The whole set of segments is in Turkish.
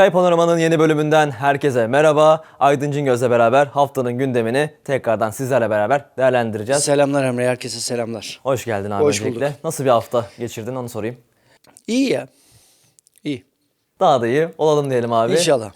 Sky Panorama'nın yeni bölümünden herkese merhaba. Aydın Cingöz'le beraber haftanın gündemini tekrardan sizlerle beraber değerlendireceğiz. Selamlar Emre, herkese selamlar. Hoş geldin abi Hoş öncelikle. bulduk. Nasıl bir hafta geçirdin onu sorayım. İyi ya. İyi. Daha da iyi olalım diyelim abi. İnşallah.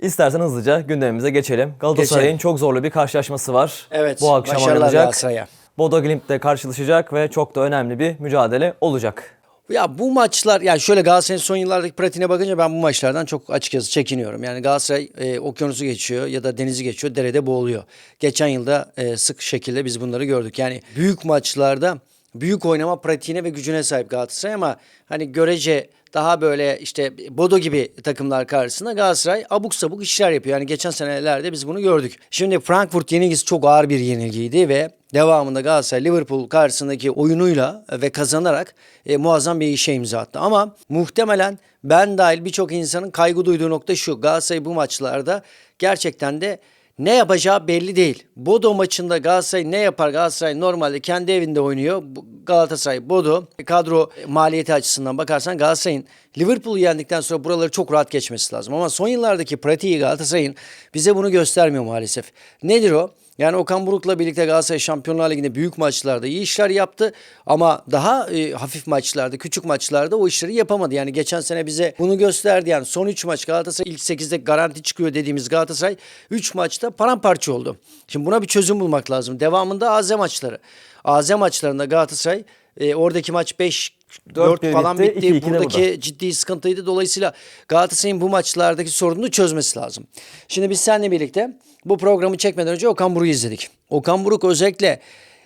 İstersen hızlıca gündemimize geçelim. Galatasaray'ın çok zorlu bir karşılaşması var. Evet, Bu akşam başarılar oynanacak. Galatasaray'a. Bodo Glimt'le karşılaşacak ve çok da önemli bir mücadele olacak. Ya bu maçlar yani şöyle Galatasaray'ın son yıllardaki pratiğine bakınca ben bu maçlardan çok açıkçası çekiniyorum. Yani Galatasaray e, okyanusu geçiyor ya da denizi geçiyor derede boğuluyor. Geçen yılda e, sık şekilde biz bunları gördük. Yani büyük maçlarda büyük oynama pratiğine ve gücüne sahip Galatasaray ama hani görece daha böyle işte Bodo gibi takımlar karşısında Galatasaray abuk sabuk işler yapıyor. Yani geçen senelerde biz bunu gördük. Şimdi Frankfurt yenilgisi çok ağır bir yenilgiydi ve devamında Galatasaray Liverpool karşısındaki oyunuyla ve kazanarak e, muazzam bir işe imza attı. Ama muhtemelen ben dahil birçok insanın kaygı duyduğu nokta şu. Galatasaray bu maçlarda gerçekten de ne yapacağı belli değil. Bodo maçında Galatasaray ne yapar? Galatasaray normalde kendi evinde oynuyor. Galatasaray Bodo kadro maliyeti açısından bakarsan Galatasaray'ın Liverpool'u yendikten sonra buraları çok rahat geçmesi lazım. Ama son yıllardaki pratiği Galatasaray'ın bize bunu göstermiyor maalesef. Nedir o? Yani Okan Buruk'la birlikte Galatasaray Şampiyonlar Ligi'nde büyük maçlarda iyi işler yaptı ama daha e, hafif maçlarda, küçük maçlarda o işleri yapamadı. Yani geçen sene bize bunu gösterdi. Yani son 3 maç Galatasaray ilk 8'de garanti çıkıyor dediğimiz Galatasaray 3 maçta paramparça oldu. Şimdi buna bir çözüm bulmak lazım. Devamında AZ maçları. AZ maçlarında Galatasaray e, oradaki maç 5 4 1 falan bitti, bitti. 2-2 de Buradaki burada. ciddi sıkıntıydı. Dolayısıyla Galatasaray'ın bu maçlardaki sorununu çözmesi lazım. Şimdi biz seninle birlikte bu programı çekmeden önce Okan Buruk'u izledik. Okan Buruk özellikle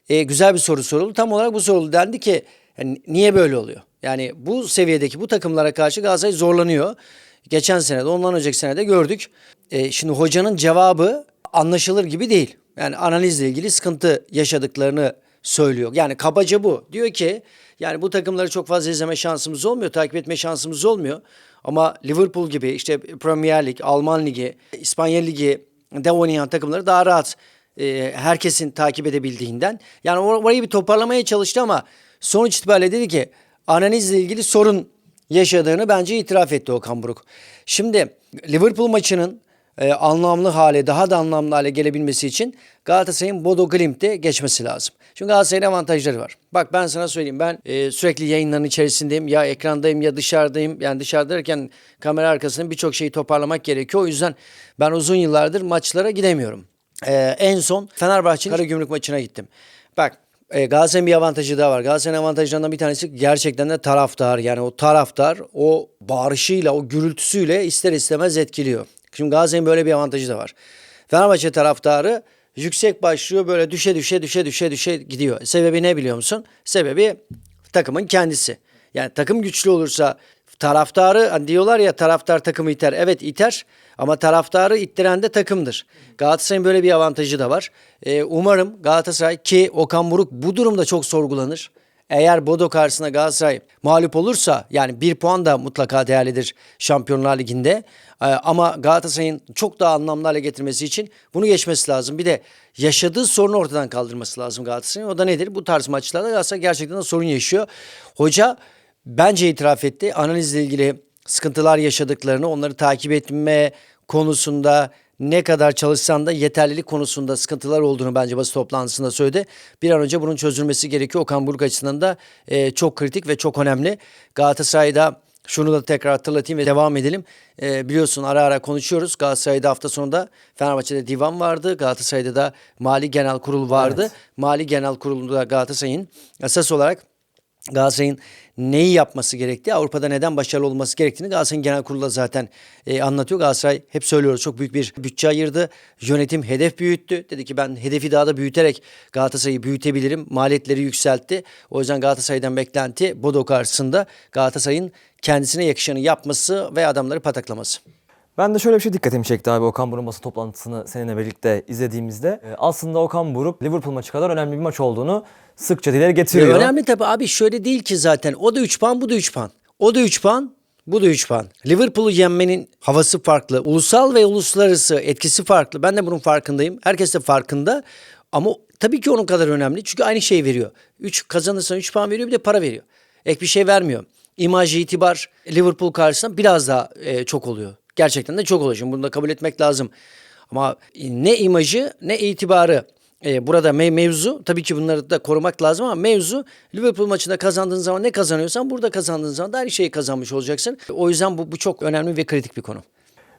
e, güzel bir soru soruldu. Tam olarak bu soruldu. Dendi ki yani niye böyle oluyor? Yani bu seviyedeki bu takımlara karşı Galatasaray zorlanıyor. Geçen sene de ondan önceki sene de gördük. E, şimdi hocanın cevabı anlaşılır gibi değil. Yani analizle ilgili sıkıntı yaşadıklarını söylüyor. Yani kabaca bu. Diyor ki yani bu takımları çok fazla izleme şansımız olmuyor, takip etme şansımız olmuyor. Ama Liverpool gibi işte Premier Lig, Alman Ligi, İspanya Ligi de oynayan takımları daha rahat e, herkesin takip edebildiğinden. Yani or- orayı bir toparlamaya çalıştı ama sonuç itibariyle dedi ki analizle ilgili sorun yaşadığını bence itiraf etti Okan Buruk. Şimdi Liverpool maçının e, anlamlı hale, daha da anlamlı hale gelebilmesi için Galatasaray'ın Bodo Glimt'e geçmesi lazım. Çünkü Galatasaray'ın avantajları var. Bak ben sana söyleyeyim ben e, sürekli yayınların içerisindeyim. Ya ekrandayım ya dışarıdayım. Yani dışarıda derken kamera arkasında birçok şeyi toparlamak gerekiyor. O yüzden ben uzun yıllardır maçlara gidemiyorum. E, en son Fenerbahçe'nin Karagümrük maçına gittim. Bak e, Galatasaray'ın bir avantajı daha var. Galatasaray'ın avantajlarından bir tanesi gerçekten de taraftar. Yani o taraftar o bağırışıyla, o gürültüsüyle ister istemez etkiliyor. Şimdi Galatasaray'ın böyle bir avantajı da var. Fenerbahçe taraftarı yüksek başlıyor böyle düşe düşe düşe düşe düşe gidiyor. Sebebi ne biliyor musun? Sebebi takımın kendisi. Yani takım güçlü olursa taraftarı hani diyorlar ya taraftar takımı iter. Evet iter ama taraftarı ittiren de takımdır. Galatasaray'ın böyle bir avantajı da var. Ee, umarım Galatasaray ki Okan Buruk bu durumda çok sorgulanır. Eğer Bodo karşısında Galatasaray mağlup olursa yani bir puan da mutlaka değerlidir Şampiyonlar Ligi'nde. Ee, ama Galatasaray'ın çok daha anlamlı hale getirmesi için bunu geçmesi lazım. Bir de yaşadığı sorunu ortadan kaldırması lazım Galatasaray'ın. O da nedir? Bu tarz maçlarda Galatasaray gerçekten sorun yaşıyor. Hoca bence itiraf etti. Analizle ilgili sıkıntılar yaşadıklarını, onları takip etme konusunda ne kadar çalışsan da yeterlilik konusunda sıkıntılar olduğunu bence basın toplantısında söyledi. Bir an önce bunun çözülmesi gerekiyor. Okan Buruk açısından da e, çok kritik ve çok önemli. Galatasaray'da şunu da tekrar hatırlatayım ve devam edelim. E, biliyorsun ara ara konuşuyoruz. Galatasaray'da hafta sonunda Fenerbahçe'de divan vardı. Galatasaray'da da Mali Genel Kurul vardı. Mali Genel Kurulu'nda Galatasaray'ın esas olarak Galatasaray'ın neyi yapması gerektiği, Avrupa'da neden başarılı olması gerektiğini Galatasaray'ın genel kurulu da zaten e, anlatıyor. Galatasaray hep söylüyoruz çok büyük bir bütçe ayırdı. Yönetim hedef büyüttü. Dedi ki ben hedefi daha da büyüterek Galatasaray'ı büyütebilirim. Maliyetleri yükseltti. O yüzden Galatasaray'dan beklenti Bodo karşısında Galatasaray'ın kendisine yakışanı yapması ve adamları pataklaması. Ben de şöyle bir şey dikkatimi çekti abi Okan Buruk'un basın toplantısını seninle birlikte izlediğimizde. Ee, Aslında Okan Buruk Liverpool maçı kadar önemli bir maç olduğunu sıkça dile getiriyor. Önemli tabii abi şöyle değil ki zaten. O da 3 puan bu da 3 puan. O da 3 puan bu da 3 puan. Liverpool'u yenmenin havası farklı. Ulusal ve uluslararası etkisi farklı. Ben de bunun farkındayım. Herkes de farkında. Ama tabii ki onun kadar önemli. Çünkü aynı şey veriyor. 3 kazanırsan 3 puan veriyor bir de para veriyor. Ek bir şey vermiyor. İmaj, itibar Liverpool karşısında biraz daha e, çok oluyor. Gerçekten de çok oluyor. Şimdi bunu da kabul etmek lazım. Ama ne imajı ne itibarı e, burada me- mevzu tabii ki bunları da korumak lazım ama mevzu Liverpool maçında kazandığın zaman ne kazanıyorsan burada kazandığın zaman da aynı şeyi kazanmış olacaksın. O yüzden bu, bu çok önemli ve kritik bir konu.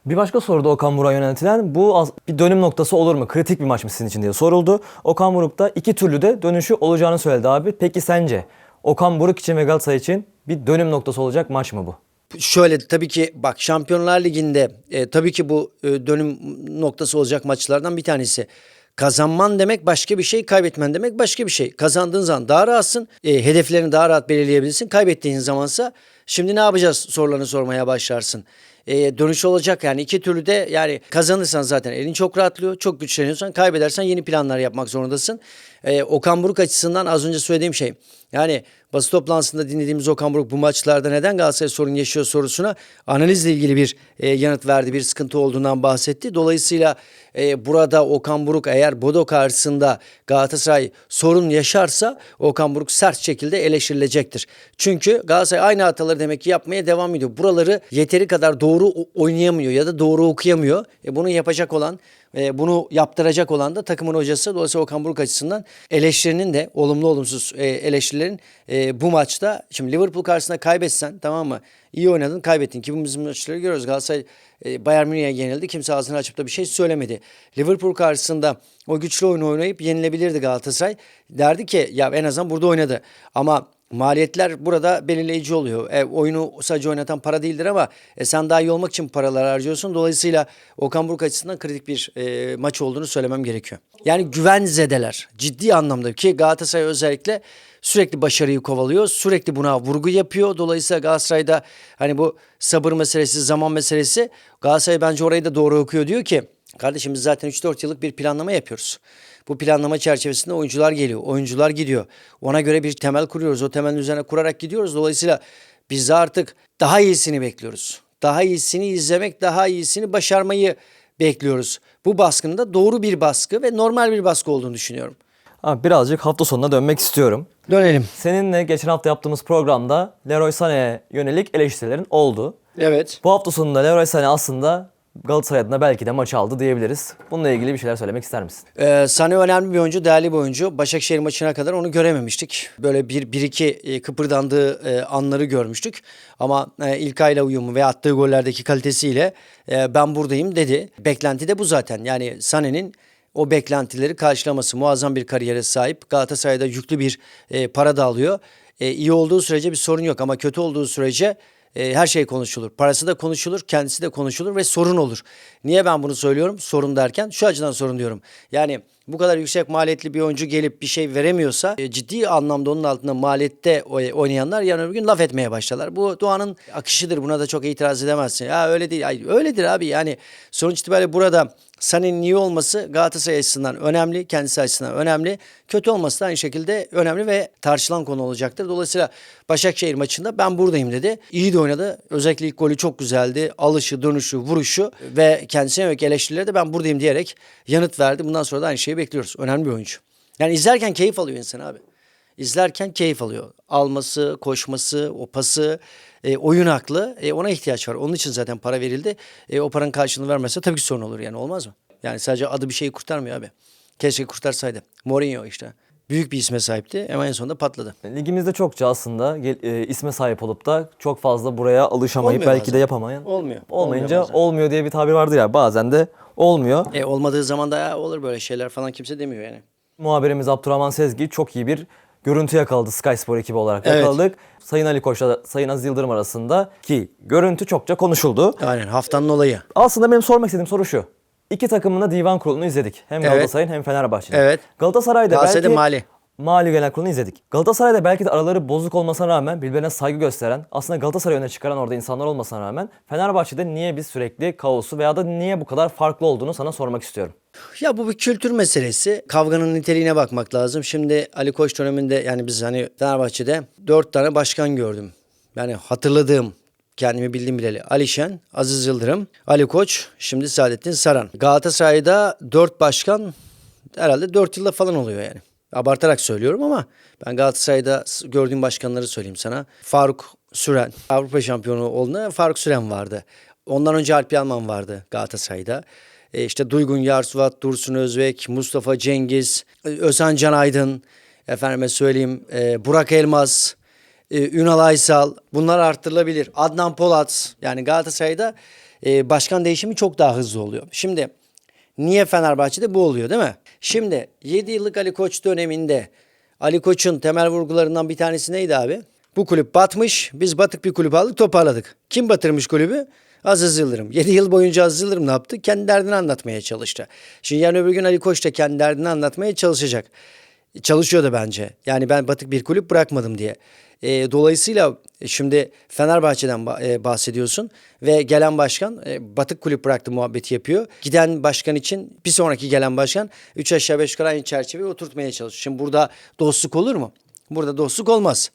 Bir başka soruda Okan Buruk'a yöneltilen bu az- bir dönüm noktası olur mu? Kritik bir maç mı sizin için diye soruldu. Okan Buruk da iki türlü de dönüşü olacağını söyledi abi. Peki sence Okan Buruk için ve Galatasaray için bir dönüm noktası olacak maç mı bu? Şöyle tabii ki bak Şampiyonlar Ligi'nde e, tabii ki bu e, dönüm noktası olacak maçlardan bir tanesi. Kazanman demek başka bir şey, kaybetmen demek başka bir şey. Kazandığın zaman daha rahatsın, e, hedeflerini daha rahat belirleyebilirsin. Kaybettiğin zamansa şimdi ne yapacağız sorularını sormaya başlarsın. E, dönüş olacak yani iki türlü de yani kazanırsan zaten elin çok rahatlıyor, çok güçleniyorsan kaybedersen yeni planlar yapmak zorundasın. E, Okan Buruk açısından az önce söylediğim şey yani basın toplantısında dinlediğimiz Okan Buruk bu maçlarda neden Galatasaray sorun yaşıyor sorusuna analizle ilgili bir e, yanıt verdi. Bir sıkıntı olduğundan bahsetti. Dolayısıyla e, burada Okan Buruk eğer Bodo karşısında Galatasaray sorun yaşarsa Okan Buruk sert şekilde eleştirilecektir. Çünkü Galatasaray aynı hataları demek ki yapmaya devam ediyor. Buraları yeteri kadar doğru oynayamıyor ya da doğru okuyamıyor. E, bunu yapacak olan e, bunu yaptıracak olan da takımın hocası. Dolayısıyla Okan Buruk açısından eleştirinin de olumlu olumsuz e, eleştirilerin e, bu maçta şimdi Liverpool karşısında kaybetsen tamam mı? İyi oynadın kaybettin ki bizim maçları görüyoruz. Galatasaray e, Bayern Münih'e yenildi. Kimse ağzını açıp da bir şey söylemedi. Liverpool karşısında o güçlü oyunu oynayıp yenilebilirdi Galatasaray. Derdi ki ya en azından burada oynadı. Ama Maliyetler burada belirleyici oluyor. E, oyunu sadece oynatan para değildir ama e, sen daha iyi olmak için paralar harcıyorsun. Dolayısıyla Okan Buruk açısından kritik bir e, maç olduğunu söylemem gerekiyor. Yani güven zedeler ciddi anlamda ki Galatasaray özellikle sürekli başarıyı kovalıyor. Sürekli buna vurgu yapıyor. Dolayısıyla Galatasaray'da hani bu sabır meselesi, zaman meselesi Galatasaray bence orayı da doğru okuyor. Diyor ki kardeşim biz zaten 3-4 yıllık bir planlama yapıyoruz. Bu planlama çerçevesinde oyuncular geliyor, oyuncular gidiyor. Ona göre bir temel kuruyoruz. O temelin üzerine kurarak gidiyoruz. Dolayısıyla biz artık daha iyisini bekliyoruz. Daha iyisini izlemek, daha iyisini başarmayı bekliyoruz. Bu baskının da doğru bir baskı ve normal bir baskı olduğunu düşünüyorum. Abi birazcık hafta sonuna dönmek istiyorum. Dönelim. Seninle geçen hafta yaptığımız programda Leroy Sané'ye yönelik eleştirilerin oldu. Evet. Bu hafta sonunda Leroy Sané aslında Galatasaray adına belki de maçı aldı diyebiliriz. Bununla ilgili bir şeyler söylemek ister misin? Ee, Sané önemli bir oyuncu, değerli bir oyuncu. Başakşehir maçına kadar onu görememiştik. Böyle bir, bir iki e, kıpırdandığı e, anları görmüştük. Ama e, İlkay'la uyumu ve attığı gollerdeki kalitesiyle e, ben buradayım dedi. Beklenti de bu zaten. Yani Sané'nin o beklentileri karşılaması muazzam bir kariyere sahip. Galatasaray'da yüklü bir e, para da alıyor. E, iyi olduğu sürece bir sorun yok ama kötü olduğu sürece e, her şey konuşulur. Parası da konuşulur, kendisi de konuşulur ve sorun olur. Niye ben bunu söylüyorum? Sorun derken şu açıdan sorun diyorum. Yani bu kadar yüksek maliyetli bir oyuncu gelip bir şey veremiyorsa e, ciddi anlamda onun altında maliyette oy- oynayanlar yarın öbür gün laf etmeye başlarlar. Bu doğanın akışıdır. Buna da çok itiraz edemezsin. Ya öyle değil. Ay, öyledir abi. Yani sonuç itibariyle burada Sané'nin iyi olması Galatasaray açısından önemli, kendisi açısından önemli. Kötü olması da aynı şekilde önemli ve tartışılan konu olacaktır. Dolayısıyla Başakşehir maçında ben buradayım dedi. İyi de oynadı. Özellikle ilk golü çok güzeldi. Alışı, dönüşü, vuruşu ve kendisine yönelik eleştirileri de ben buradayım diyerek yanıt verdi. Bundan sonra da aynı şeyi bekliyoruz. Önemli bir oyuncu. Yani izlerken keyif alıyor insan abi. İzlerken keyif alıyor. Alması, koşması, o pası, e, oyun aklı e, ona ihtiyaç var. Onun için zaten para verildi. E, o paranın karşılığını vermezse tabii ki sorun olur yani olmaz mı? Yani sadece adı bir şeyi kurtarmıyor abi. Keşke kurtarsaydı. Mourinho işte. Büyük bir isme sahipti ama en sonunda patladı. Ligimizde çokça aslında e, isme sahip olup da çok fazla buraya alışamayıp Olmuyor belki de bazen. yapamayan. Olmuyor. Olmayınca Olmuyor olmuyor diye bir tabir vardır ya bazen de olmuyor. E, olmadığı zaman da "Ya olur böyle şeyler falan kimse demiyor yani. Muhabirimiz Abdurrahman Sezgi çok iyi bir görüntü yakaladı Sky Spor ekibi olarak Evet. yakaladık. Sayın Ali Koç'la Sayın Aziz Yıldırım arasında ki görüntü çokça konuşuldu. Aynen haftanın olayı. Aslında benim sormak istediğim soru şu. İki takımın da divan kurulunu izledik. Hem Evet. Galatasaray'ın hem Fenerbahçe'nin. Evet. Galatasaray'da Galatasaray'da belki Mali. Mali Genel Kurulu'nu izledik. Galatasaray'da belki de araları bozuk olmasına rağmen birbirine saygı gösteren, aslında Galatasaray'ı öne çıkaran orada insanlar olmasına rağmen Fenerbahçe'de niye biz sürekli kaosu veya da niye bu kadar farklı olduğunu sana sormak istiyorum. Ya bu bir kültür meselesi. Kavganın niteliğine bakmak lazım. Şimdi Ali Koç döneminde yani biz hani Fenerbahçe'de dört tane başkan gördüm. Yani hatırladığım kendimi bildim bileli. Alişen, Aziz Yıldırım, Ali Koç, şimdi Saadettin Saran. Galatasaray'da dört başkan herhalde dört yılda falan oluyor yani. Abartarak söylüyorum ama ben Galatasaray'da gördüğüm başkanları söyleyeyim sana. Faruk Süren, Avrupa şampiyonu olduğunda Faruk Süren vardı. Ondan önce Alp Yalman vardı Galatasaray'da. E, işte Duygun Yarsuvat, Dursun Özbek, Mustafa Cengiz, e, Özhan Can Aydın, efendime söyleyeyim e, Burak Elmas, e, Ünal Aysal bunlar arttırılabilir. Adnan Polat yani Galatasaray'da e, başkan değişimi çok daha hızlı oluyor. Şimdi niye Fenerbahçe'de bu oluyor değil mi? Şimdi 7 yıllık Ali Koç döneminde Ali Koç'un temel vurgularından bir tanesi neydi abi? Bu kulüp batmış. Biz batık bir kulüp aldık toparladık. Kim batırmış kulübü? Aziz Yıldırım. 7 yıl boyunca Aziz Yıldırım ne yaptı? Kendi derdini anlatmaya çalıştı. Şimdi yarın öbür gün Ali Koç da kendi derdini anlatmaya çalışacak. Çalışıyordu bence. Yani ben batık bir kulüp bırakmadım diye. E, dolayısıyla şimdi Fenerbahçe'den ba- e, bahsediyorsun ve gelen başkan e, batık kulüp bıraktı muhabbeti yapıyor. Giden başkan için bir sonraki gelen başkan 3 aşağı 5 yukarı aynı çerçeveyi oturtmaya çalışıyor. Şimdi burada dostluk olur mu? Burada dostluk olmaz.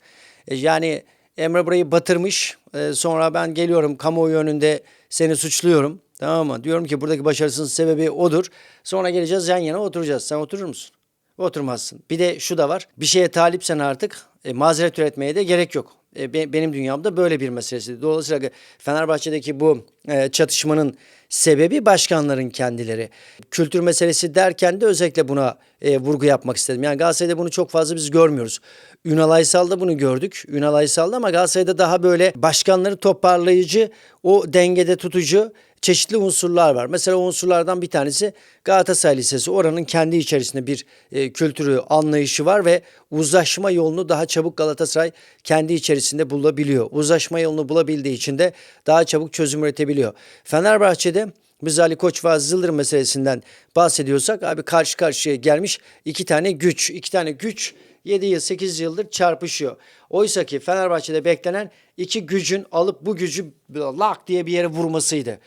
E, yani Emre burayı batırmış. E, sonra ben geliyorum kamuoyu önünde seni suçluyorum. Tamam mı? Diyorum ki buradaki başarısının sebebi odur. Sonra geleceğiz yan yana oturacağız. Sen oturur musun? Oturmazsın. Bir de şu da var. Bir şeye talipsen artık e, mazeret üretmeye de gerek yok. E, be- benim dünyamda böyle bir meselesi. Dolayısıyla Fenerbahçe'deki bu e, çatışmanın sebebi başkanların kendileri. Kültür meselesi derken de özellikle buna e, vurgu yapmak istedim. Yani Galatasaray'da bunu çok fazla biz görmüyoruz. Ünal Aysal'da bunu gördük. Ünal Aysal'da ama Galatasaray'da daha böyle başkanları toparlayıcı, o dengede tutucu çeşitli unsurlar var. Mesela o unsurlardan bir tanesi Galatasaray Lisesi. Oranın kendi içerisinde bir e, kültürü, anlayışı var ve uzlaşma yolunu daha çabuk Galatasaray kendi içerisinde bulabiliyor. Uzlaşma yolunu bulabildiği için de daha çabuk çözüm üretebiliyor. Fenerbahçe'de biz Ali Koç ve Aziz Yıldırım meselesinden bahsediyorsak abi karşı karşıya gelmiş iki tane güç. iki tane güç 7 yıl 8 yıldır çarpışıyor. Oysa ki Fenerbahçe'de beklenen iki gücün alıp bu gücü lak diye bir yere vurmasıydı.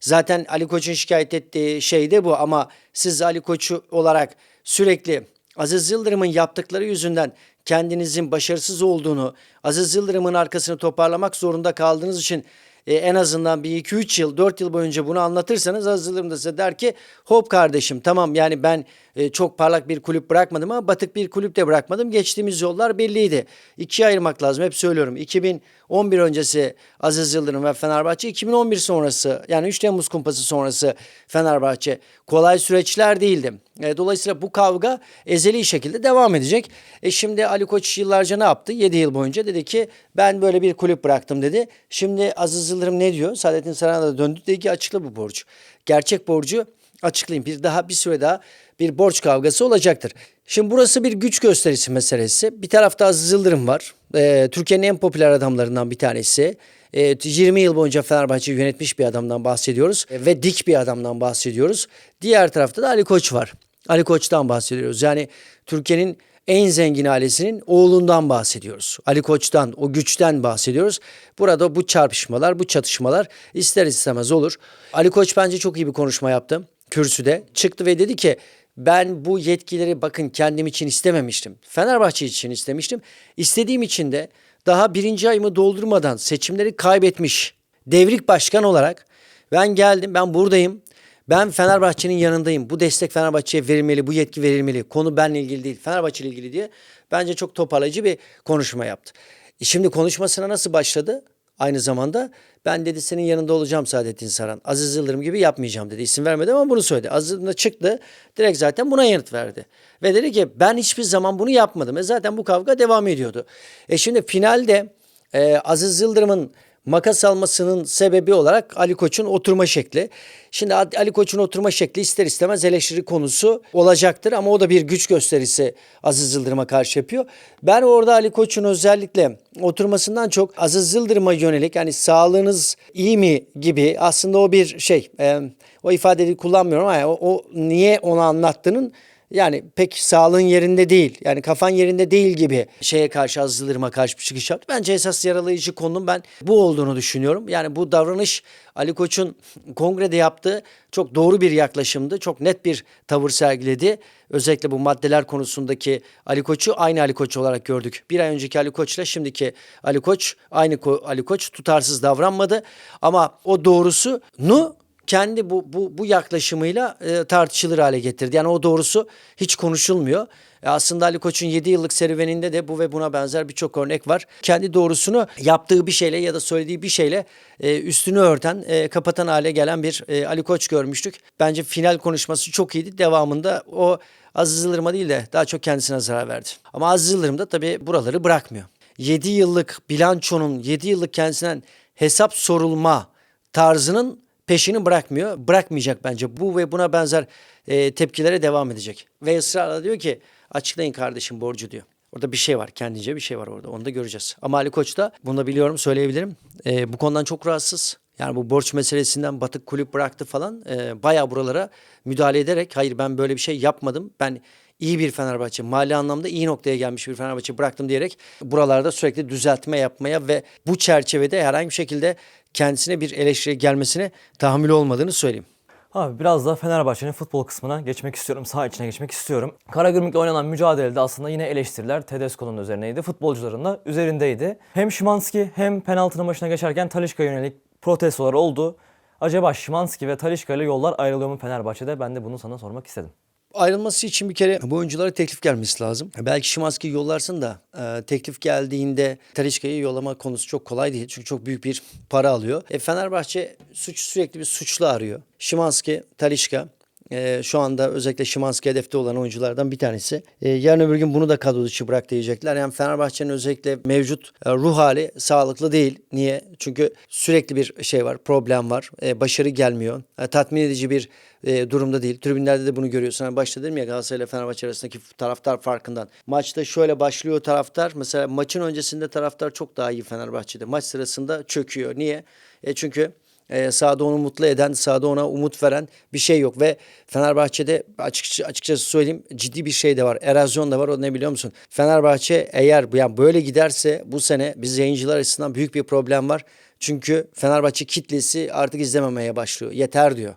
Zaten Ali Koç'un şikayet ettiği şey de bu ama siz Ali Koç'u olarak sürekli Aziz Yıldırım'ın yaptıkları yüzünden kendinizin başarısız olduğunu, Aziz Yıldırım'ın arkasını toparlamak zorunda kaldığınız için e, en azından bir 2-3 yıl 4 yıl boyunca bunu anlatırsanız Yıldırım da size der ki hop kardeşim tamam yani ben e, çok parlak bir kulüp bırakmadım ama batık bir kulüp de bırakmadım. Geçtiğimiz yollar belliydi. İkiye ayırmak lazım hep söylüyorum. 2011 öncesi Aziz Yıldırım ve Fenerbahçe 2011 sonrası yani 3 Temmuz kumpası sonrası Fenerbahçe kolay süreçler değildi. E, dolayısıyla bu kavga ezeli şekilde devam edecek. E şimdi Ali Koç yıllarca ne yaptı? 7 yıl boyunca dedi ki ben böyle bir kulüp bıraktım dedi. Şimdi Aziz Yıldırım ne diyor? Saadettin Saran'a da döndü dedi ki açıkla bu borcu. Gerçek borcu açıklayayım. Bir daha bir süre daha bir borç kavgası olacaktır. Şimdi burası bir güç gösterisi meselesi. Bir tarafta Aziz Yıldırım var. Ee, Türkiye'nin en popüler adamlarından bir tanesi. Ee, 20 yıl boyunca Fenerbahçe'yi yönetmiş bir adamdan bahsediyoruz. Ee, ve dik bir adamdan bahsediyoruz. Diğer tarafta da Ali Koç var. Ali Koç'tan bahsediyoruz. Yani Türkiye'nin en zengin ailesinin oğlundan bahsediyoruz. Ali Koç'tan, o güçten bahsediyoruz. Burada bu çarpışmalar, bu çatışmalar ister istemez olur. Ali Koç bence çok iyi bir konuşma yaptı kürsüde. Çıktı ve dedi ki ben bu yetkileri bakın kendim için istememiştim. Fenerbahçe için istemiştim. İstediğim için de daha birinci ayımı doldurmadan seçimleri kaybetmiş devrik başkan olarak ben geldim, ben buradayım. Ben Fenerbahçe'nin yanındayım. Bu destek Fenerbahçe'ye verilmeli, bu yetki verilmeli. Konu benle ilgili değil, Fenerbahçe ile ilgili diye bence çok toparlayıcı bir konuşma yaptı. E şimdi konuşmasına nasıl başladı? Aynı zamanda ben dedi senin yanında olacağım Saadettin Saran. Aziz Yıldırım gibi yapmayacağım dedi. İsim vermedi ama bunu söyledi. Aziz Yıldırım da çıktı. Direkt zaten buna yanıt verdi. Ve dedi ki ben hiçbir zaman bunu yapmadım. E zaten bu kavga devam ediyordu. E şimdi finalde e, Aziz Yıldırım'ın makas almasının sebebi olarak Ali Koç'un oturma şekli. Şimdi Ali Koç'un oturma şekli ister istemez eleştiri konusu olacaktır ama o da bir güç gösterisi Aziz Yıldırım'a karşı yapıyor. Ben orada Ali Koç'un özellikle oturmasından çok Aziz Yıldırım'a yönelik yani sağlığınız iyi mi gibi aslında o bir şey e, o ifadeyi kullanmıyorum ama o, o niye onu anlattığının yani pek sağlığın yerinde değil. Yani kafan yerinde değil gibi şeye karşı Aziz Yıldırım'a karşı bir çıkış yaptı. Bence esas yaralayıcı konunun ben bu olduğunu düşünüyorum. Yani bu davranış Ali Koç'un kongrede yaptığı çok doğru bir yaklaşımdı. Çok net bir tavır sergiledi. Özellikle bu maddeler konusundaki Ali Koç'u aynı Ali Koç olarak gördük. Bir ay önceki Ali Koç'la şimdiki Ali Koç aynı Ali Koç tutarsız davranmadı. Ama o doğrusunu kendi bu bu bu yaklaşımıyla e, tartışılır hale getirdi. Yani o doğrusu hiç konuşulmuyor. E, aslında Ali Koç'un 7 yıllık serüveninde de bu ve buna benzer birçok örnek var. Kendi doğrusunu yaptığı bir şeyle ya da söylediği bir şeyle e, üstünü örten, e, kapatan hale gelen bir e, Ali Koç görmüştük. Bence final konuşması çok iyiydi. Devamında o Aziz Yıldırım'a değil de daha çok kendisine zarar verdi. Ama Aziz Yıldırım da tabii buraları bırakmıyor. 7 yıllık bilançonun 7 yıllık kendisinden hesap sorulma tarzının peşini bırakmıyor. Bırakmayacak bence. Bu ve buna benzer e, tepkilere devam edecek. Ve ısrarla diyor ki açıklayın kardeşim borcu diyor. Orada bir şey var. Kendince bir şey var orada. Onu da göreceğiz. Ama Ali Koç da bunu da biliyorum söyleyebilirim. E, bu konudan çok rahatsız. Yani bu borç meselesinden batık kulüp bıraktı falan. E, bayağı buralara müdahale ederek hayır ben böyle bir şey yapmadım. Ben iyi bir Fenerbahçe, mali anlamda iyi noktaya gelmiş bir Fenerbahçe bıraktım diyerek buralarda sürekli düzeltme yapmaya ve bu çerçevede herhangi bir şekilde kendisine bir eleştiri gelmesine tahammül olmadığını söyleyeyim. Abi biraz da Fenerbahçe'nin futbol kısmına geçmek istiyorum. Saha içine geçmek istiyorum. Karagümrük'le oynanan mücadelede aslında yine eleştiriler Tedesco'nun üzerineydi. Futbolcuların da üzerindeydi. Hem Şimanski hem penaltının başına geçerken Talişka'ya yönelik protestolar oldu. Acaba Şimanski ve Talişka ile yollar ayrılıyor mu Fenerbahçe'de? Ben de bunu sana sormak istedim. Ayrılması için bir kere bu oyunculara teklif gelmesi lazım. Belki Şimanski'yi yollarsın da e, teklif geldiğinde Talişka'yı yollama konusu çok kolay değil. Çünkü çok büyük bir para alıyor. E, Fenerbahçe suç sürekli bir suçlu arıyor. Şimanski, Talişka e, şu anda özellikle Şimanski hedefte olan oyunculardan bir tanesi. E, yarın öbür gün bunu da kadro dışı bırak diyecekler. Yani Fenerbahçe'nin özellikle mevcut e, ruh hali sağlıklı değil. Niye? Çünkü sürekli bir şey var, problem var. E, başarı gelmiyor. E, tatmin edici bir e, durumda değil. Tribünlerde de bunu görüyorsun. Hani başta dedim ya Galatasaray ile Fenerbahçe arasındaki taraftar farkından. Maçta şöyle başlıyor taraftar. Mesela maçın öncesinde taraftar çok daha iyi Fenerbahçe'de. Maç sırasında çöküyor. Niye? E, çünkü e, sahada onu mutlu eden, sahada ona umut veren bir şey yok ve Fenerbahçe'de açıkça, açıkçası söyleyeyim ciddi bir şey de var. Erozyon da var. O ne biliyor musun? Fenerbahçe eğer yani böyle giderse bu sene biz yayıncılar açısından büyük bir problem var. Çünkü Fenerbahçe kitlesi artık izlememeye başlıyor. Yeter diyor.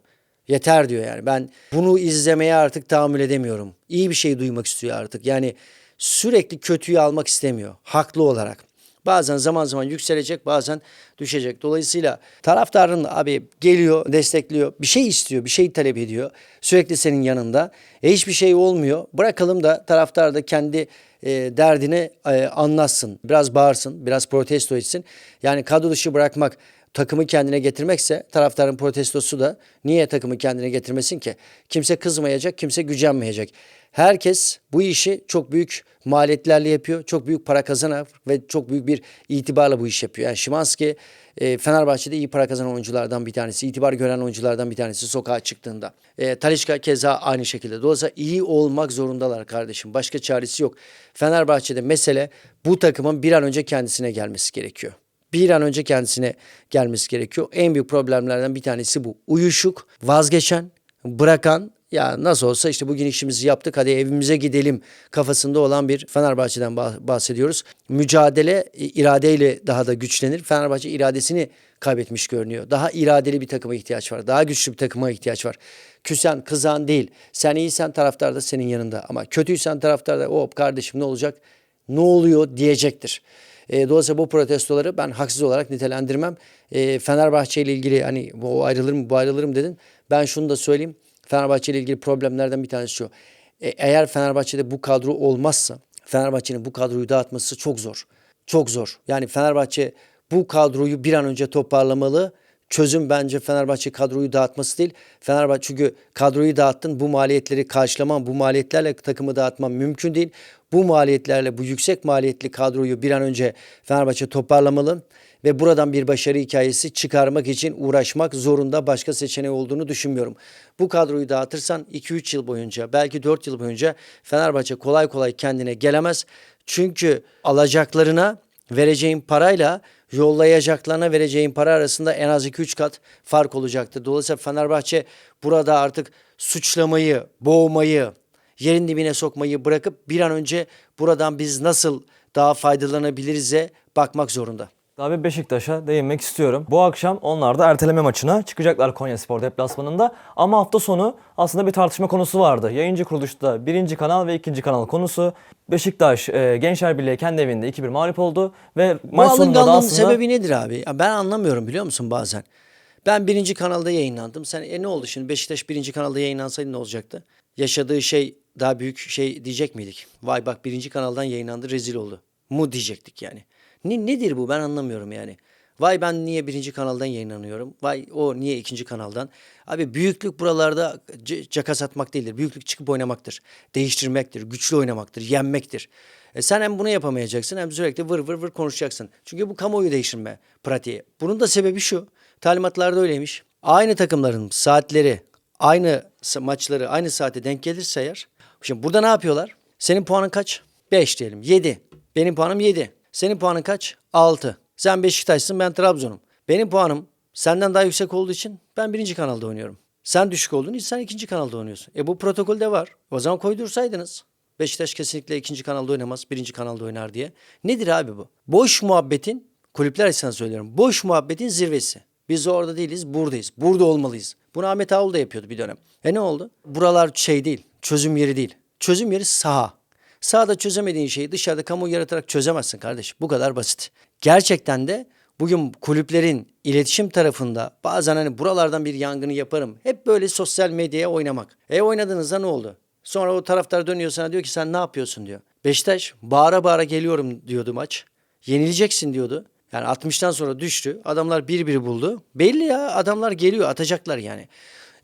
Yeter diyor yani. Ben bunu izlemeye artık tahammül edemiyorum. İyi bir şey duymak istiyor artık. Yani sürekli kötüyü almak istemiyor. Haklı olarak. Bazen zaman zaman yükselecek, bazen düşecek. Dolayısıyla taraftarın abi geliyor, destekliyor, bir şey istiyor, bir şey talep ediyor. Sürekli senin yanında. E hiçbir şey olmuyor. Bırakalım da taraftar da kendi e, derdini e, anlatsın. Biraz bağırsın, biraz protesto etsin. Yani kadro dışı bırakmak takımı kendine getirmekse taraftarın protestosu da niye takımı kendine getirmesin ki? Kimse kızmayacak, kimse gücenmeyecek. Herkes bu işi çok büyük maliyetlerle yapıyor. Çok büyük para kazanan ve çok büyük bir itibarla bu iş yapıyor. Yani Şimanski e, Fenerbahçe'de iyi para kazanan oyunculardan bir tanesi. itibar gören oyunculardan bir tanesi sokağa çıktığında. E, Talişka keza aynı şekilde. Dolayısıyla iyi olmak zorundalar kardeşim. Başka çaresi yok. Fenerbahçe'de mesele bu takımın bir an önce kendisine gelmesi gerekiyor bir an önce kendisine gelmesi gerekiyor. En büyük problemlerden bir tanesi bu. Uyuşuk, vazgeçen, bırakan ya nasıl olsa işte bugün işimizi yaptık hadi evimize gidelim kafasında olan bir Fenerbahçe'den bahsediyoruz. Mücadele iradeyle daha da güçlenir. Fenerbahçe iradesini kaybetmiş görünüyor. Daha iradeli bir takıma ihtiyaç var. Daha güçlü bir takıma ihtiyaç var. Küsen, kızan değil. Sen iyisen taraftar da senin yanında. Ama kötüysen taraftar da hop kardeşim ne olacak? Ne oluyor diyecektir. E, dolayısıyla bu protestoları ben haksız olarak nitelendirmem. E, Fenerbahçe ile ilgili hani bu ayrılır mı bu ayrılır mı dedin. Ben şunu da söyleyeyim. Fenerbahçe ile ilgili problemlerden bir tanesi şu. E, eğer Fenerbahçe'de bu kadro olmazsa Fenerbahçe'nin bu kadroyu dağıtması çok zor. Çok zor. Yani Fenerbahçe bu kadroyu bir an önce toparlamalı. Çözüm bence Fenerbahçe kadroyu dağıtması değil. Fenerbahçe çünkü kadroyu dağıttın bu maliyetleri karşılaman, bu maliyetlerle takımı dağıtman mümkün değil. Bu maliyetlerle bu yüksek maliyetli kadroyu bir an önce Fenerbahçe toparlamalı ve buradan bir başarı hikayesi çıkarmak için uğraşmak zorunda başka seçeneği olduğunu düşünmüyorum. Bu kadroyu dağıtırsan 2-3 yıl boyunca belki 4 yıl boyunca Fenerbahçe kolay kolay kendine gelemez. Çünkü alacaklarına vereceğin parayla yollayacaklarına vereceğin para arasında en az 2-3 kat fark olacaktır. Dolayısıyla Fenerbahçe burada artık suçlamayı, boğmayı, yerin dibine sokmayı bırakıp bir an önce buradan biz nasıl daha faydalanabiliriz'e bakmak zorunda. Abi Beşiktaş'a değinmek istiyorum. Bu akşam onlar da erteleme maçına çıkacaklar Konya Spor deplasmanında. Ama hafta sonu aslında bir tartışma konusu vardı. Yayıncı kuruluşta birinci kanal ve ikinci kanal konusu. Beşiktaş e, Gençler Birliği kendi evinde 2-1 mağlup oldu. Ve Bu maç sonunda da aslında... sebebi nedir abi? Ya Ben anlamıyorum biliyor musun bazen. Ben birinci kanalda yayınlandım. Sen e ne oldu şimdi Beşiktaş birinci kanalda yayınlansaydı ne olacaktı? Yaşadığı şey daha büyük şey diyecek miydik? Vay bak birinci kanaldan yayınlandı rezil oldu. Mu diyecektik yani. Ne, nedir bu ben anlamıyorum yani. Vay ben niye birinci kanaldan yayınlanıyorum? Vay o niye ikinci kanaldan? Abi büyüklük buralarda caka satmak değildir. Büyüklük çıkıp oynamaktır. Değiştirmektir. Güçlü oynamaktır. Yenmektir. E sen hem bunu yapamayacaksın hem sürekli vır vır vır konuşacaksın. Çünkü bu kamuoyu değiştirme pratiği. Bunun da sebebi şu. Talimatlarda öyleymiş. Aynı takımların saatleri, aynı maçları aynı saate denk gelirse eğer. Şimdi burada ne yapıyorlar? Senin puanın kaç? 5 diyelim. 7. Benim puanım 7. Senin puanın kaç? 6. Sen Beşiktaş'sın ben Trabzon'um. Benim puanım senden daha yüksek olduğu için ben birinci kanalda oynuyorum. Sen düşük olduğun için sen ikinci kanalda oynuyorsun. E bu protokolde var. O zaman koydursaydınız. Beşiktaş kesinlikle ikinci kanalda oynamaz, birinci kanalda oynar diye. Nedir abi bu? Boş muhabbetin, kulüpler açısından söylüyorum. Boş muhabbetin zirvesi. Biz orada değiliz, buradayız. Burada olmalıyız. Bunu Ahmet Ağul da yapıyordu bir dönem. E ne oldu? Buralar şey değil, çözüm yeri değil. Çözüm yeri saha. Sahada çözemediğin şeyi dışarıda kamu yaratarak çözemezsin kardeş. Bu kadar basit. Gerçekten de bugün kulüplerin iletişim tarafında bazen hani buralardan bir yangını yaparım. Hep böyle sosyal medyaya oynamak. E oynadığınızda ne oldu? Sonra o taraftar dönüyor sana diyor ki sen ne yapıyorsun diyor. Beşiktaş bağıra bağıra geliyorum diyordu maç. Yenileceksin diyordu. Yani 60'tan sonra düştü. Adamlar 1-1 buldu. Belli ya adamlar geliyor atacaklar yani.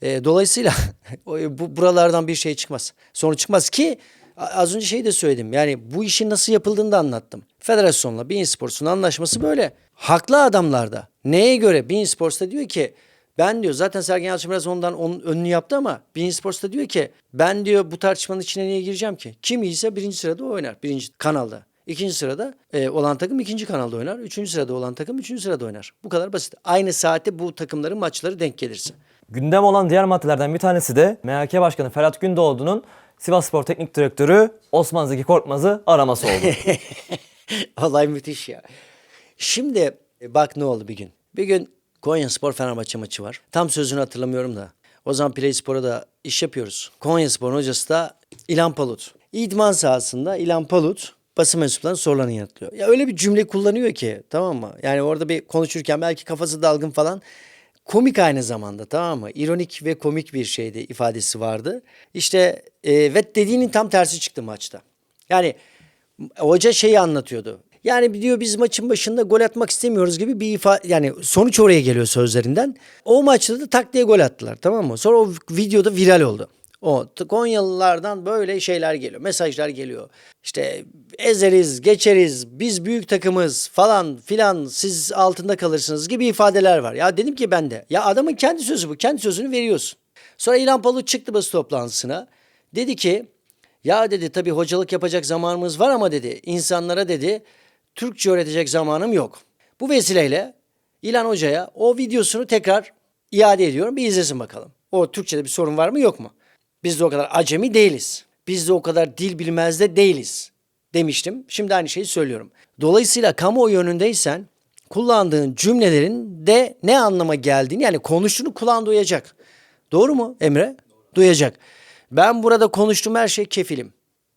E, dolayısıyla bu buralardan bir şey çıkmaz. Sonuç çıkmaz ki az önce şey de söyledim. Yani bu işin nasıl yapıldığını da anlattım. Federasyonla Bein Sports'un anlaşması böyle. Haklı adamlarda. Neye göre Bein Sports da diyor ki ben diyor zaten Sergen Yalçın biraz ondan onun önünü yaptı ama Bein Sports da diyor ki ben diyor bu tartışmanın içine niye gireceğim ki? Kim iyiyse birinci sırada o oynar. Birinci kanalda. İkinci sırada e, olan takım ikinci kanalda oynar. Üçüncü sırada olan takım üçüncü sırada oynar. Bu kadar basit. Aynı saatte bu takımların maçları denk gelirse. Gündem olan diğer maddelerden bir tanesi de MHK Başkanı Ferhat Gündoğdu'nun Sivas Spor Teknik Direktörü Osman Zeki Korkmaz'ı araması oldu. Olay müthiş ya. Şimdi e, bak ne oldu bir gün. Bir gün Konya Spor Fenerbahçe maçı var. Tam sözünü hatırlamıyorum da. O zaman Play Spor'a da iş yapıyoruz. Konya Spor'un hocası da İlhan Palut. İdman sahasında İlhan Palut basın mensuplarının sorularını yanıtlıyor. Ya öyle bir cümle kullanıyor ki tamam mı? Yani orada bir konuşurken belki kafası dalgın falan. Komik aynı zamanda tamam mı? İronik ve komik bir şeydi ifadesi vardı. İşte e, ve dediğinin tam tersi çıktı maçta. Yani hoca şeyi anlatıyordu. Yani diyor biz maçın başında gol atmak istemiyoruz gibi bir ifade yani sonuç oraya geliyor sözlerinden. O maçta da tak diye gol attılar tamam mı? Sonra o videoda viral oldu. O Konyalılardan böyle şeyler geliyor. Mesajlar geliyor. İşte ezeriz, geçeriz, biz büyük takımız falan filan siz altında kalırsınız gibi ifadeler var. Ya dedim ki ben de ya adamın kendi sözü bu. Kendi sözünü veriyorsun. Sonra İlhan Palut çıktı basın toplantısına. Dedi ki ya dedi tabii hocalık yapacak zamanımız var ama dedi insanlara dedi Türkçe öğretecek zamanım yok. Bu vesileyle İlhan Hoca'ya o videosunu tekrar iade ediyorum. Bir izlesin bakalım. O Türkçe'de bir sorun var mı yok mu? Biz de o kadar acemi değiliz. Biz de o kadar dil bilmez de değiliz demiştim. Şimdi aynı şeyi söylüyorum. Dolayısıyla kamuoyu yönündeysen kullandığın cümlelerin de ne anlama geldiğini yani konuştuğunu kulağın duyacak. Doğru mu Emre? Duyacak. Ben burada konuştuğum her şey kefilim.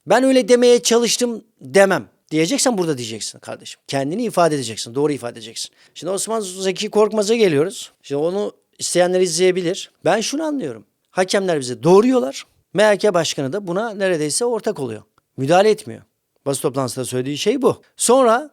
Ben öyle demeye çalıştım demem. Diyeceksen burada diyeceksin kardeşim. Kendini ifade edeceksin. Doğru ifade edeceksin. Şimdi Osman Zeki Korkmaz'a geliyoruz. Şimdi onu isteyenler izleyebilir. Ben şunu anlıyorum. Hakemler bize doğruyorlar. MHK Başkanı da buna neredeyse ortak oluyor. Müdahale etmiyor. Basın toplantısında söylediği şey bu. Sonra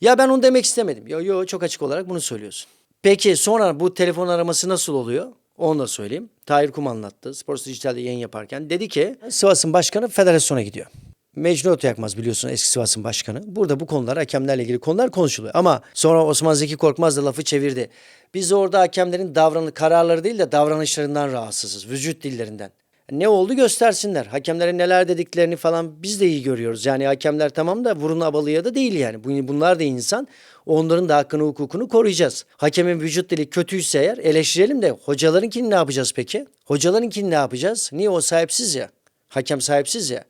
ya ben onu demek istemedim. Yo yo çok açık olarak bunu söylüyorsun. Peki sonra bu telefon araması nasıl oluyor? Onu da söyleyeyim. Tahir Kum anlattı. Sports Dijital'de yayın yaparken. Dedi ki Sivas'ın başkanı federasyona gidiyor. Mecnun Yakmaz biliyorsun eski Sivas'ın başkanı. Burada bu konular hakemlerle ilgili konular konuşuluyor. Ama sonra Osman Zeki Korkmaz da lafı çevirdi. Biz orada hakemlerin davranı kararları değil de davranışlarından rahatsızız. Vücut dillerinden. Ne oldu göstersinler. Hakemlerin neler dediklerini falan biz de iyi görüyoruz. Yani hakemler tamam da vurun abalıya da değil yani. Bu- Bunlar da insan. Onların da hakkını hukukunu koruyacağız. Hakemin vücut dili kötüyse eğer eleştirelim de hocalarınkini ne yapacağız peki? Hocalarınkini ne yapacağız? Niye o sahipsiz ya? Hakem sahipsiz ya.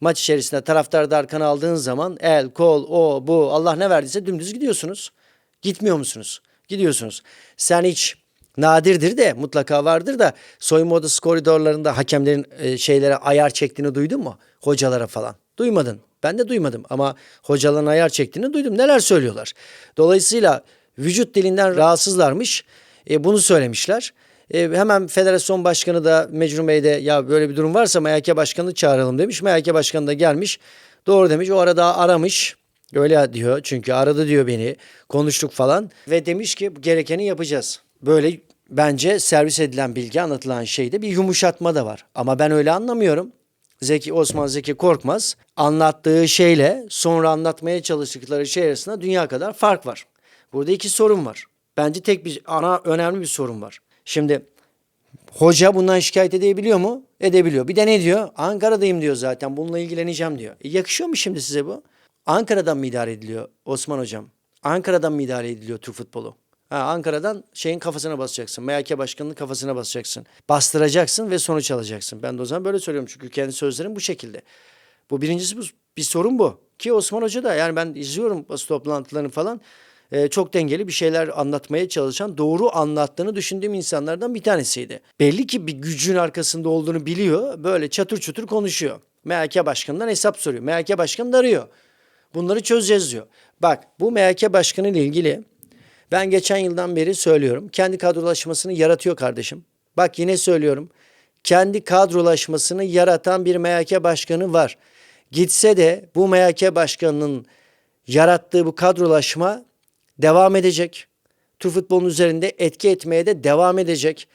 Maç içerisinde taraftarı da arkana aldığın zaman el, kol, o, bu Allah ne verdiyse dümdüz gidiyorsunuz. Gitmiyor musunuz? Gidiyorsunuz. Sen hiç nadirdir de mutlaka vardır da soyunma odası koridorlarında hakemlerin e, şeylere ayar çektiğini duydun mu? Hocalara falan. Duymadın. Ben de duymadım ama hocaların ayar çektiğini duydum. Neler söylüyorlar? Dolayısıyla vücut dilinden rahatsızlarmış. E, bunu söylemişler. E, hemen federasyon başkanı da Mecnun Bey de ya böyle bir durum varsa MHK başkanını çağıralım demiş. MHK başkanı da gelmiş. Doğru demiş. O arada aramış. Öyle diyor çünkü aradı diyor beni. Konuştuk falan ve demiş ki gerekeni yapacağız. Böyle bence servis edilen bilgi anlatılan şeyde bir yumuşatma da var. Ama ben öyle anlamıyorum. Zeki Osman Zeki Korkmaz anlattığı şeyle sonra anlatmaya çalıştıkları şey arasında dünya kadar fark var. Burada iki sorun var. Bence tek bir ana önemli bir sorun var. Şimdi hoca bundan şikayet edebiliyor mu? Edebiliyor. Bir de ne diyor? Ankara'dayım diyor zaten. Bununla ilgileneceğim diyor. E yakışıyor mu şimdi size bu? Ankara'dan mı idare ediliyor Osman hocam? Ankara'dan mı idare ediliyor Türk futbolu? Ha, Ankara'dan şeyin kafasına basacaksın. MHK başkanının kafasına basacaksın. Bastıracaksın ve sonuç alacaksın. Ben de o zaman böyle söylüyorum çünkü kendi sözlerim bu şekilde. Bu birincisi bu. Bir sorun bu. Ki Osman Hoca da yani ben izliyorum basın toplantılarını falan. E, çok dengeli bir şeyler anlatmaya çalışan, doğru anlattığını düşündüğüm insanlardan bir tanesiydi. Belli ki bir gücün arkasında olduğunu biliyor. Böyle çatır çutur konuşuyor. MHK başkanından hesap soruyor. MHK başkanı da arıyor. Bunları çözeceğiz diyor. Bak bu MHK başkanı ile ilgili ben geçen yıldan beri söylüyorum. Kendi kadrolaşmasını yaratıyor kardeşim. Bak yine söylüyorum. Kendi kadrolaşmasını yaratan bir MHK başkanı var. Gitse de bu MHK başkanının yarattığı bu kadrolaşma devam edecek. Türk futbolunun üzerinde etki etmeye de devam edecek.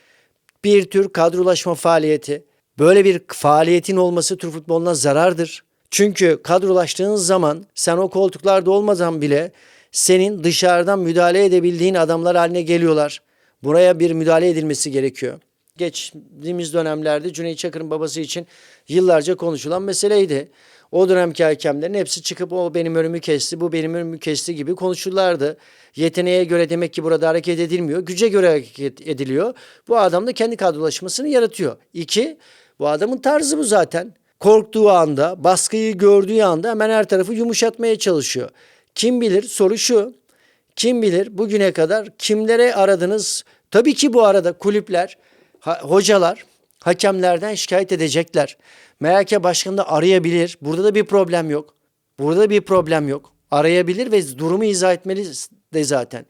Bir tür kadrolaşma faaliyeti. Böyle bir faaliyetin olması Türk futboluna zarardır. Çünkü kadrolaştığın zaman sen o koltuklarda olmadan bile senin dışarıdan müdahale edebildiğin adamlar haline geliyorlar. Buraya bir müdahale edilmesi gerekiyor. Geçtiğimiz dönemlerde Cüneyt Çakır'ın babası için yıllarca konuşulan meseleydi. O dönemki hakemlerin hepsi çıkıp o benim önümü kesti, bu benim önümü kesti gibi konuşurlardı. Yeteneğe göre demek ki burada hareket edilmiyor. Güce göre hareket ediliyor. Bu adam da kendi kadrolaşmasını yaratıyor. İki, bu adamın tarzı bu zaten. Korktuğu anda, baskıyı gördüğü anda hemen her tarafı yumuşatmaya çalışıyor. Kim bilir soru şu. Kim bilir bugüne kadar kimlere aradınız? Tabii ki bu arada kulüpler, hocalar hakemlerden şikayet edecekler. MHK başkanı da arayabilir. Burada da bir problem yok. Burada da bir problem yok. Arayabilir ve durumu izah etmeli de zaten.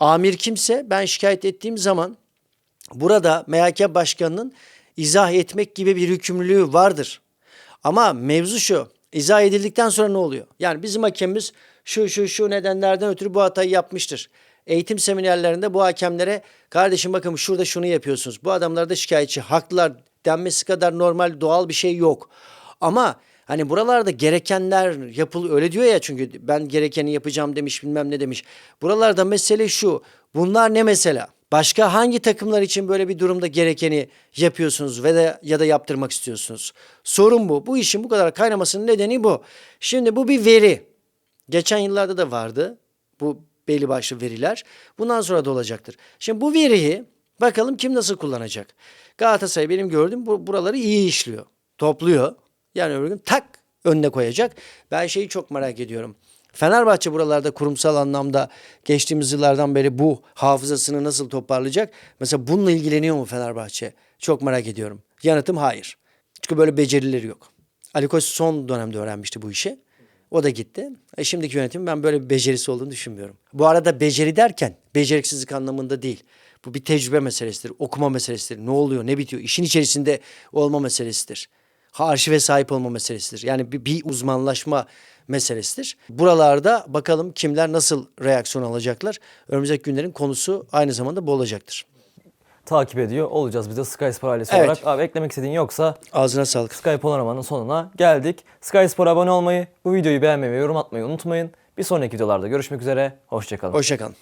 Amir kimse ben şikayet ettiğim zaman burada MHK başkanının izah etmek gibi bir yükümlülüğü vardır. Ama mevzu şu. izah edildikten sonra ne oluyor? Yani bizim hakemimiz şu şu şu nedenlerden ötürü bu hatayı yapmıştır. Eğitim seminerlerinde bu hakemlere kardeşim bakın şurada şunu yapıyorsunuz. Bu adamlar da şikayetçi. Haklılar denmesi kadar normal doğal bir şey yok. Ama hani buralarda gerekenler yapıl öyle diyor ya çünkü ben gerekeni yapacağım demiş bilmem ne demiş. Buralarda mesele şu. Bunlar ne mesela? Başka hangi takımlar için böyle bir durumda gerekeni yapıyorsunuz ve de ya da yaptırmak istiyorsunuz? Sorun bu. Bu işin bu kadar kaynamasının nedeni bu. Şimdi bu bir veri. Geçen yıllarda da vardı bu belli başlı veriler. Bundan sonra da olacaktır. Şimdi bu veriyi bakalım kim nasıl kullanacak? Galatasaray benim gördüğüm bu, buraları iyi işliyor. Topluyor. Yani öbür gün tak önüne koyacak. Ben şeyi çok merak ediyorum. Fenerbahçe buralarda kurumsal anlamda geçtiğimiz yıllardan beri bu hafızasını nasıl toparlayacak? Mesela bununla ilgileniyor mu Fenerbahçe? Çok merak ediyorum. Yanıtım hayır. Çünkü böyle becerileri yok. Ali Koç son dönemde öğrenmişti bu işi. O da gitti. E şimdiki yönetim ben böyle bir becerisi olduğunu düşünmüyorum. Bu arada beceri derken beceriksizlik anlamında değil. Bu bir tecrübe meselesidir, okuma meselesidir. Ne oluyor, ne bitiyor? İşin içerisinde olma meselesidir. Arşive sahip olma meselesidir. Yani bir, bir uzmanlaşma meselesidir. Buralarda bakalım kimler nasıl reaksiyon alacaklar. Önümüzdeki günlerin konusu aynı zamanda bu olacaktır. Takip ediyor olacağız biz de Sky Spor ailesi Evet. olarak. Abi eklemek istediğin yoksa Ağzına sağlık. Sky Panorama'nın sonuna geldik. Sky Spor'a abone olmayı, bu videoyu beğenmeyi ve yorum atmayı unutmayın. Bir sonraki videolarda görüşmek üzere. Hoşçakalın. Hoşçakalın.